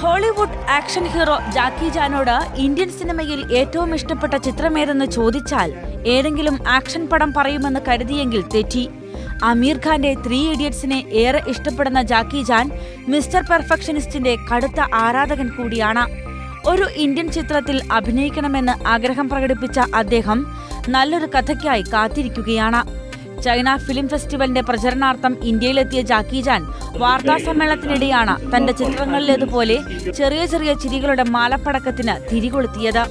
Hollywood action hero Jackie ജാനോട് Indian സിനിമയിൽ ഏറ്റവും ഇഷ്ടപ്പെട്ട ചിത്രമേതെന്ന് ചോദിച്ചാൽ ഏതെങ്കിലും ആക്ഷൻ പടം പറയുമെന്ന് കരുതിയെങ്കിൽ തെറ്റി. അമീർ ഖാന്റെ ത്രീ ഇഡിയറ്റ്സിനെ ഏറെ ഇഷ്ടപ്പെടുന്ന ജാക്കി ജാൻ മിസ്റ്റർ പെർഫെക്ഷനിസ്റ്റിന്റെ കടുത്ത ആരാധകൻ കൂടിയാണ്. ഒരു ഇന്ത്യൻ ചിത്രത്തിൽ അഭിനയിക്കണമെന്ന് ആഗ്രഹം പ്രകടിപ്പിച്ച അദ്ദേഹം നല്ലൊരു കഥയ്ക്കായി കാത്തിരിക്കുകയാണ്. ചൈന ഫിലിം ഫെസ്റ്റിവലിന്റെ പ്രചരണാർത്ഥം ഇന്ത്യയിലെത്തിയ ജാക്കി ജാൻ വാർത്താ സമ്മേളനത്തിനിടെയാണ് തന്റെ ചിത്രങ്ങളിലേതുപോലെ ചെറിയ ചെറിയ ചിരികളുടെ മാലപ്പടക്കത്തിന് തിരികൊളുത്തിയത്.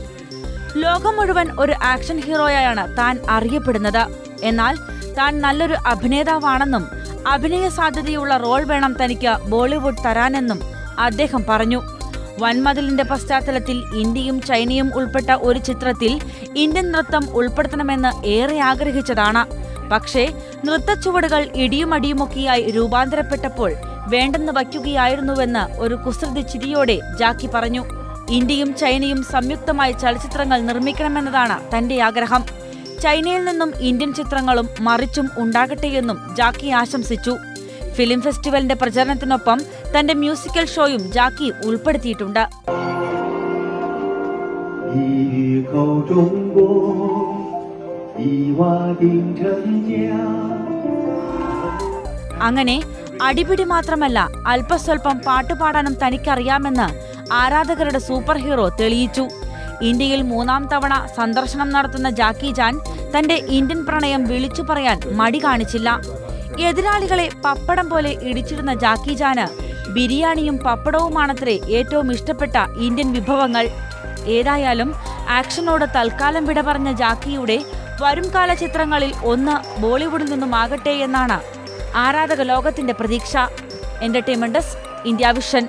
ലോകം മുഴുവൻ ഒരു ആക്ഷൻ ഹീറോയായാണ് താൻ അറിയപ്പെടുന്നത്. എന്നാൽ താൻ നല്ലൊരു അഭിനേതാവാണെന്നും അഭിനയ സാധ്യതയുള്ള റോൾ വേണം തനിക്ക് ബോളിവുഡ് തരാനെന്നും അദ്ദേഹം പറഞ്ഞു. വൻമതിലിന്റെ പശ്ചാത്തലത്തിൽ ഇന്ത്യയും ചൈനയും ഉൾപ്പെട്ട ഒരു ചിത്രത്തിൽ ഇന്ത്യൻ നൃത്തം ഉൾപ്പെടുത്തണമെന്ന് ഏറെ ആഗ്രഹിച്ചതാണ്. പക്ഷേ നൃത്തച്ചുവടുകൾ ഇടിയുമടിയുമൊക്കെയായി രൂപാന്തരപ്പെട്ടപ്പോൾ വേണ്ടെന്ന് വയ്ക്കുകയായിരുന്നുവെന്ന് ഒരു കുസൃതി ചിരിയോടെ ജാക്കി പറഞ്ഞു. ഇന്ത്യയും ചൈനയും സംയുക്തമായി ചലച്ചിത്രങ്ങൾ നിർമ്മിക്കണമെന്നതാണ് തന്റെ ആഗ്രഹം. ചൈനയിൽ നിന്നും ഇന്ത്യൻ ചിത്രങ്ങളും മറിച്ചും ഉണ്ടാകട്ടെയെന്നും ജാക്കി ആശംസിച്ചു. ഫിലിം ഫെസ്റ്റിവലിന്റെ പ്രചരണത്തിനൊപ്പം തന്റെ മ്യൂസിക്കൽ ഷോയും ജാക്കി ഉൾപ്പെടുത്തിയിട്ടുണ്ട്. അങ്ങനെ അടിപിടി മാത്രമല്ല അല്പസ്വല്പം പാട്ടുപാടാനും തനിക്കറിയാമെന്ന് ആരാധകരുടെ സൂപ്പർ ഹീറോ തെളിയിച്ചു. ഇന്ത്യയിൽ മൂന്നാം തവണ സന്ദർശനം നടത്തുന്ന ജാക്കി ജാൻ തന്റെ ഇന്ത്യൻ പ്രണയം വിളിച്ചു പറയാൻ മടി കാണിച്ചില്ല. എതിരാളികളെ പപ്പടം പോലെ ഇടിച്ചിരുന്ന ജാക്കി ജാന് ബിരിയാണിയും പപ്പടവുമാണത്രേ ഏറ്റവും ഇഷ്ടപ്പെട്ട ഇന്ത്യൻ വിഭവങ്ങൾ. ഏതായാലും ആക്ഷനോട് തൽക്കാലം വിട പറഞ്ഞ ജാക്കിയുടെ വരുംകാല ചിത്രങ്ങളിൽ ഒന്ന് ബോളിവുഡിൽ നിന്നുമാകട്ടെ എന്നാണ് ആരാധക ലോകത്തിന്റെ പ്രതീക്ഷ. Entertainment India vision